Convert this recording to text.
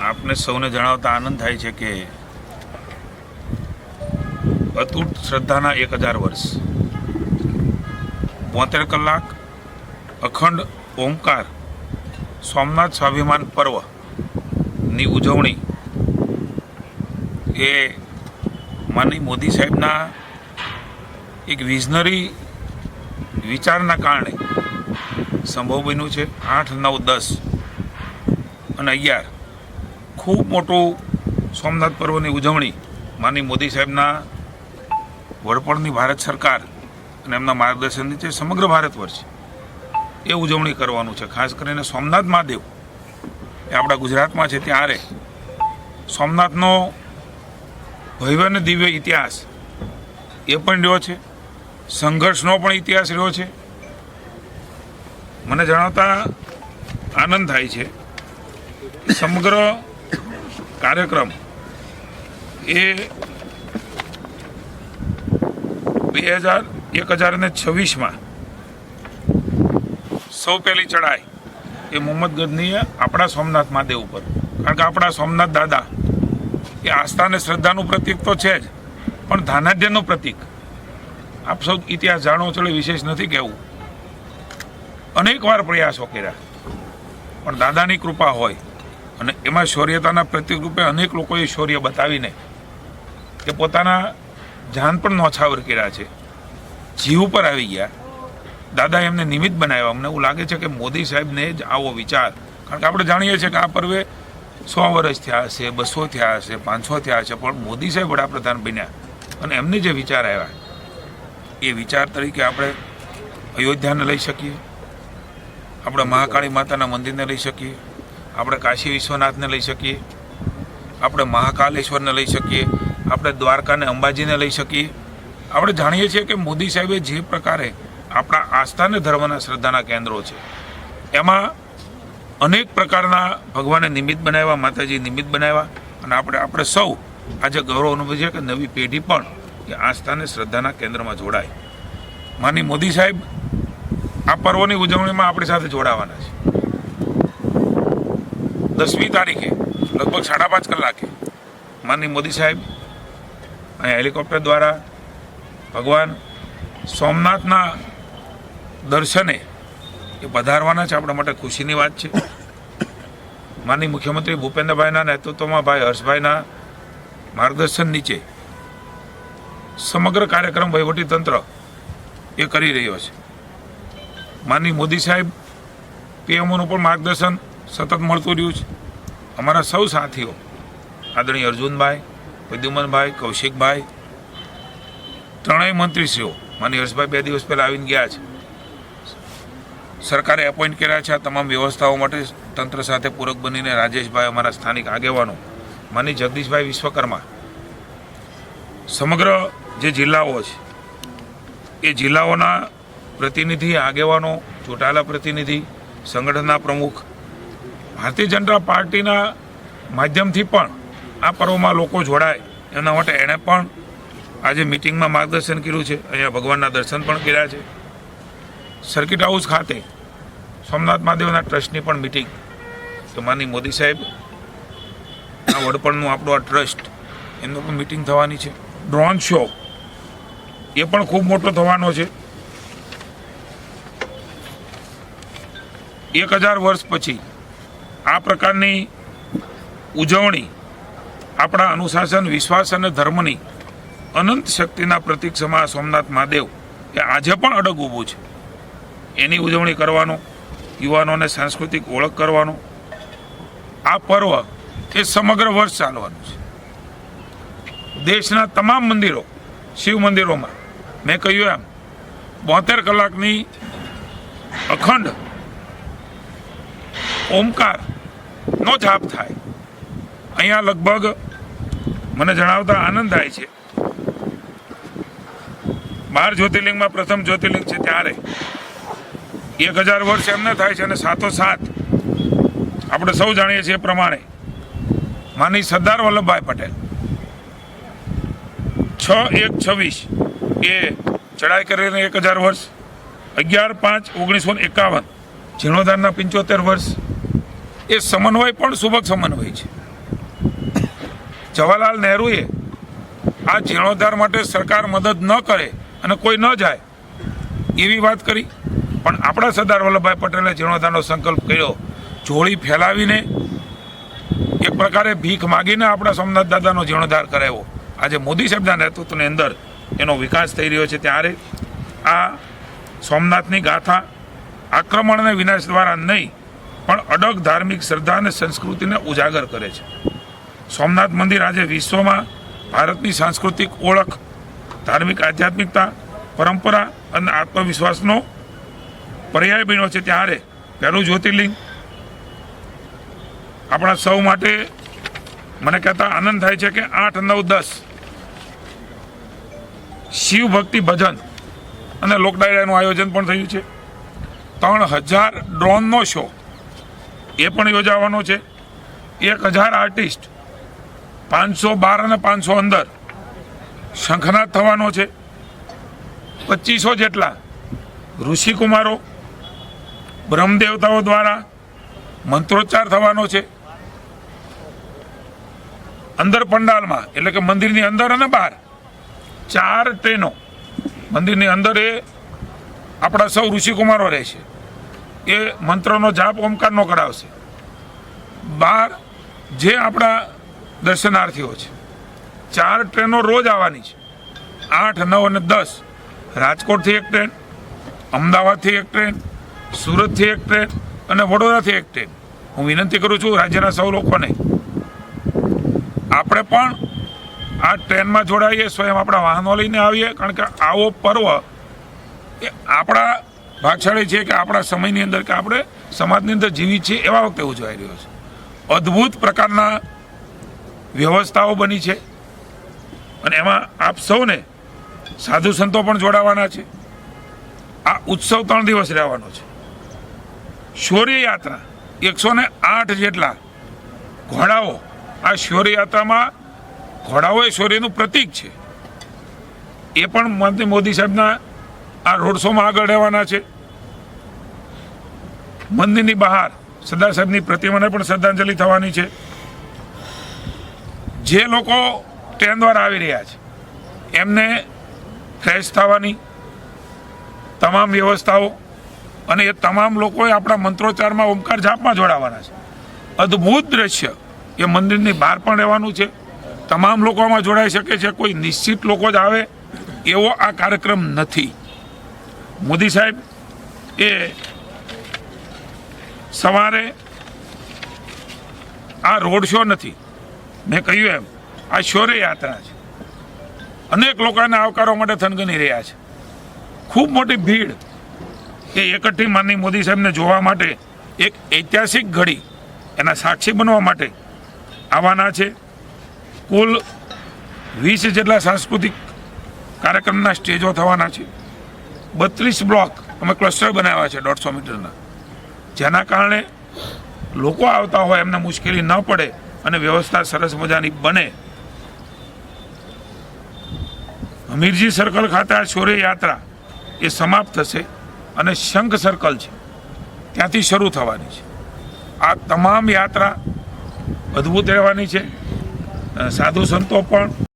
આપને સૌને જણાવતા આનંદ થાય છે કે અતૂટ શ્રદ્ધાના એક હજાર વર્ષ. બોતેર કલાક અખંડ ઓમકાર સોમનાથ સ્વાભિમાન પર્વની ઉજવણી એ માનની મોદી સાહેબના એક વિઝનરી વિચારના કારણે સંભવ બન્યું છે. આઠ નવ દસ અને અગિયાર ખૂબ મોટું સોમનાથ પર્વની ઉજવણી માની મોદી સાહેબના વડપણની ભારત સરકાર અને એમના માર્ગદર્શન નીચે સમગ્ર ભારત વર્ષ એ ઉજવણી કરવાનું છે. ખાસ કરીને સોમનાથ મહાદેવ, એ આપણા ગુજરાતમાં છે ત્યારે સોમનાથનો ભવ્ય અને દિવ્ય ઇતિહાસ એ પણ રહ્યો છે, સંઘર્ષનો પણ ઇતિહાસ રહ્યો છે. મને જણાવતા આનંદ થાય છે સમગ્ર કાર્યક્રમ એ બે હજાર એક હજાર અને છવ્વીસમાં સૌ પહેલી ચડાઈ એ મોહમ્મદ ગજનીએ આપણા સોમનાથ મહાદેવ ઉપર. કારણ કે આપણા સોમનાથ દાદા એ આસ્થા અને શ્રદ્ધાનું પ્રતીક તો છે જ, પણ ધાનાઢ્યનું પ્રતીક. આપ સૌ ઇતિહાસ જાણો છો એટલે વિશેષ નથી કહેવું. અનેક વાર પ્રયાસો કર્યા, પણ દાદાની કૃપા હોય અને એમાં શૌર્યતાના પ્રતિકરૂપે અનેક લોકોએ શૌર્ય બતાવીને કે પોતાના જાન પણ નોછાવર કર્યા છે. જીવ પર આવી ગયા. દાદા એમને નિમિત્ત બનાવ્યા. અમને એવું લાગે છે કે મોદી સાહેબને જ આવો વિચાર. કારણ કે આપણે જાણીએ છીએ કે આ પર્વે સો વર્ષ થયા હશે, બસો થયા હશે, પાંચસો થયા હશે, પણ મોદી સાહેબ વડાપ્રધાન બન્યા. અને એમને જે વિચાર આવ્યા, એ વિચાર તરીકે આપણે અયોધ્યાને લઈ શકીએ. આપણે મહાકાળી માતાના મંદિરને લઈ શકીએ. આપણે કાશી વિશ્વનાથને લઈ શકીએ. આપણે મહાકાલેશ્વરને લઈ શકીએ. આપણે દ્વારકાને અંબાજીને લઈ શકીએ. આપણે જાણીએ છીએ કે મોદી સાહેબે જે પ્રકારે આપણા આસ્થાને ધર્મના શ્રદ્ધાના કેન્દ્રો છે. એમાં અનેક પ્રકારના ભગવાને નિમિત્ત બનાવ્યા, માતાજી નિમિત્ત બનાવ્યા અને આપણે આપણે સૌ આજે ગૌરવ અનુભવીએ કે નવી પેઢી પણ એ આસ્થાને શ્રદ્ધાના કેન્દ્રમાં જોડાય. માની મોદી સાહેબ, આ પર્વની ઉજવણીમાં આપણી સાથે જોડાવાના છે. દસમી તારીખે, લગભગ સાડા પાંચ કલાકે માનની મોદી સાહેબ, અહીંયા હેલિકોપ્ટર દ્વારા ભગવાન સોમનાથના દર્શને એ પધારવાના છે. આપણા માટે ખુશીની વાત છે. માનની મુખ્યમંત્રી ભૂપેન્દ્રભાઈના નેતૃત્વમાં ભાઈ હર્ષભાઈના માર્ગદર્શન નીચે સમગ્ર કાર્યક્રમ વહીવટીતંત્ર એ કરી રહ્યો છે. માનની મોદી સાહેબ પીએમઓનું પણ માર્ગદર્શન સતત મળતું રહ્યું છે. અમારા સૌ સાથીઓ, આદરણીય અર્જુનભાઈ પ્રદ્યુમનભાઈ કૌશિકભાઈ, ત્રણેય મંત્રીશ્રીઓ, માની હર્ષભાઈ બે દિવસ પહેલાં આવીને ગયા છે. સરકારે એપોઇન્ટ કર્યા છે આ તમામ વ્યવસ્થાઓ માટે તંત્ર સાથે પૂરક બનીને રાજેશભાઈ અમારા સ્થાનિક આગેવાનો, માની જગદીશભાઈ વિશ્વકર્મા, સમગ્ર જે જિલ્લાઓ છે, એ જિલ્લાઓના પ્રતિનિધિ, આગેવાનો, ચૂંટાયેલા પ્રતિનિધિ, સંગઠનના પ્રમુખ ભારતીય જનતા પાર્ટીના માધ્યમથી પણ આ પર્વમાં લોકો જોડાય. એના માટે એણે પણ આજે મિટિંગમાં માર્ગદર્શન કર્યું છે. અહીંયા ભગવાનના દર્શન પણ કર્યા છે. સર્કિટ હાઉસ ખાતે સોમનાથ મહાદેવના ટ્રસ્ટની પણ મિટિંગ. તો માની મોદી સાહેબ, આ વડપણનું આપણું આ ટ્રસ્ટ, એમનું પણ મિટિંગ થવાની છે. ડ્રોન શો, એ પણ ખૂબ મોટો થવાનો છે. એક હજાર વર્ષ પછી આ પ્રકારની ઉજવણી આપણા અનુશાસન, વિશ્વાસ અને ધર્મની અનંત શક્તિના પ્રતિક સમા સોમનાથ મહાદેવ એ આજે પણ અડગ ઊભું છે. એની ઉજવણી કરવાનો યુવાનોને સાંસ્કૃતિક ઓળખ કરવાનો, આ પર્વ એ સમગ્ર વર્ષ ચાલવાનું છે. દેશના તમામ મંદિરો, શિવ મંદિરોમાં, મેં કહ્યું એમ, બોતેર કલાકની અખંડ ઓમકાર નો જાપ થાય. અહીંયા લગભગ મને જણાવતા આનંદ થાય છે. બાર જ્યોતિર્લિંગમાં પ્રથમ જ્યોતિર્લિંગ છે ત્યારે. એક હજાર વર્ષ એમને થાય છે અને સાથોસાથ આપણે સૌ જાણીએ છીએ પ્રમાણે માની સરદાર વલ્લભભાઈ પટેલ. છ એક છવ્વીસ એ ચડાઈ કરીને એક હજાર વર્ષ. અગિયાર પાંચ ઓગણીસો એકાવન. જીર્ણોદ્ધારના પંચોતેર વર્ષ. એ સમન્વય પણ સુબક સમન્વય છે. જવાહરલાલ નહેરુએ આ જીર્ણોદ્ધાર માટે સરકાર મદદ ન કરે અને કોઈ ન જાય એવી વાત કરી. પણ આપણા સરદાર વલ્લભભાઈ પટેલે જીર્ણોદ્ધારનો સંકલ્પ કર્યો. જોડી ફેલાવીને એક પ્રકારે ભીખ માગીને આપણા સોમનાથ દાદાનો જીર્ણોદ્ધાર કરાવ્યો. આજે મોદી સાહેબના નેતૃત્વની અંદર એનો વિકાસ થઈ રહ્યો છે. ત્યારે આ સોમનાથની ગાથા આક્રમણ અને વિનાશ દ્વારા નહીં પણ અડગ ધાર્મિક શ્રદ્ધા અને સંસ્કૃતિને ઉજાગર કરે છે. સોમનાથ મંદિર આજે વિશ્વમાં ભારતની સાંસ્કૃતિક ઓળખ, ધાર્મિક આધ્યાત્મિકતા, પરંપરા અને આત્મવિશ્વાસનો પર્યાય બન્યો છે ત્યારે પહેલું જ્યોતિર્લિંગ. આપણા સૌ માટે મને કહેતા આનંદ થાય છે કે આઠ, નવ, દસ શિવ ભક્તિ ભજન અને લોકડાયરાનું આયોજન પણ થયું છે. ત્રણ હજાર ડ્રોનનો શો એ પણ યોજાવાનો છે. એક હજાર આર્ટિસ્ટ પાંચસો બાર અને પાંચસો અંદર શંખનાદ થવાનો છે. પચીસો જેટલા ઋષિકુમારો, બ્રહ્મદેવતાઓ દ્વારા મંત્રોચ્ચાર થવાનો છે. અંદર પંડાલમાં, એટલે કે મંદિરની અંદર અને બહાર, ચાર ટ્રેનો. મંદિરની અંદર એ આપણા સૌ ઋષિકુમારો રહેશે એ મંત્રનો જાપ ઓમકારનો કરાવશે. બાર, જે આપણા દર્શનાર્થીઓ છે. ચાર ટ્રેનો રોજ આવવાની છે. આઠ, નવ અને દસ. રાજકોટથી એક ટ્રેન, અમદાવાદથી એક ટ્રેન, સુરતથી એક ટ્રેન અને વડોદરાથી એક ટ્રેન. હું વિનંતી કરું છું રાજ્યના સૌ લોકોને. આપણે પણ આ ટ્રેનમાં જોડાઈએ, સ્વયં આપણા વાહનો લઈને આવીએ, કારણ કે આવો પર્વ એ આપણા ભાગશાળી છે કે આપણા સમયની અંદર કે આપણે સમાજની અંદર જીવી છીએ એવા વખતે ઉજવાઈ રહ્યો છે. અદ્ભુત પ્રકારના વ્યવસ્થાઓ બની છે અને એમાં આપ સૌને સાધુ સંતો પણ જોડાવાના છે. આ ઉત્સવ ત્રણ દિવસ રહેવાનો છે. શૌર્ય યાત્રા એકસો ને આઠ જેટલા ઘોડાઓ આ શૌર્ય યાત્રામાં ઘોડાઓ એ શૌર્યનું પ્રતીક છે. એ પણ મંત્રી મોદી સાહેબના આ રોડ શોમાં આગળ રહેવાના છે. મંદિરની બહાર સરદાર સાહેબની પ્રતિમાને પણ શ્રદ્ધાંજલિ થવાની છે. જે લોકો ટ્રેન દ્વારા આવી રહ્યા છે, એમને ફ્રેશ થવાની તમામ વ્યવસ્થાઓ અને એ તમામ લોકોએ આપણા મંત્રોચ્ચારમાં ઓમકાર જાપમાં જોડાવાના છે. અદ્ભુત દ્રશ્ય એ મંદિરની બહાર પણ રહેવાનું છે. તમામ લોકો આમાં જોડાઈ શકે છે. કોઈ નિશ્ચિત લોકો જ આવે એવો આ કાર્યક્રમ નથી. મોદી સાહેબ, એ સવારે આ રોડ શો નથી. મેં કહ્યું એમ, આ શૌર્ય યાત્રા છે. અનેક લોકોને આવકારવા માટે થનગની રહ્યા છે. ખૂબ મોટી ભીડ. એ એકઠી માનની મોદી સાહેબને જોવા માટે એક ઐતિહાસિક ઘડી એના સાક્ષી બનવા માટે આવવાના છે. કુલ વીસ જેટલા સાંસ્કૃતિક કાર્યક્રમના સ્ટેજો થવાના છે. બત્રીસ બ્લોક અમે ક્લસ્ટર બનાવ્યા છે દોઢસો મીટરના. જેના કારણે લોકો આવતા હોય, એમને મુશ્કેલી ન પડે અને વ્યવસ્થા સરસ મજાની બને. હમીરજી સર્કલ ખાતે આ શૌર્ય યાત્રા એ સમાપ્ત થશે અને શંખ સર્કલ છે. ત્યાંથી શરૂ થવાની છે. આ તમામ યાત્રા અદ્ભુત રહેવાની છે. સાધુ સંતો પણ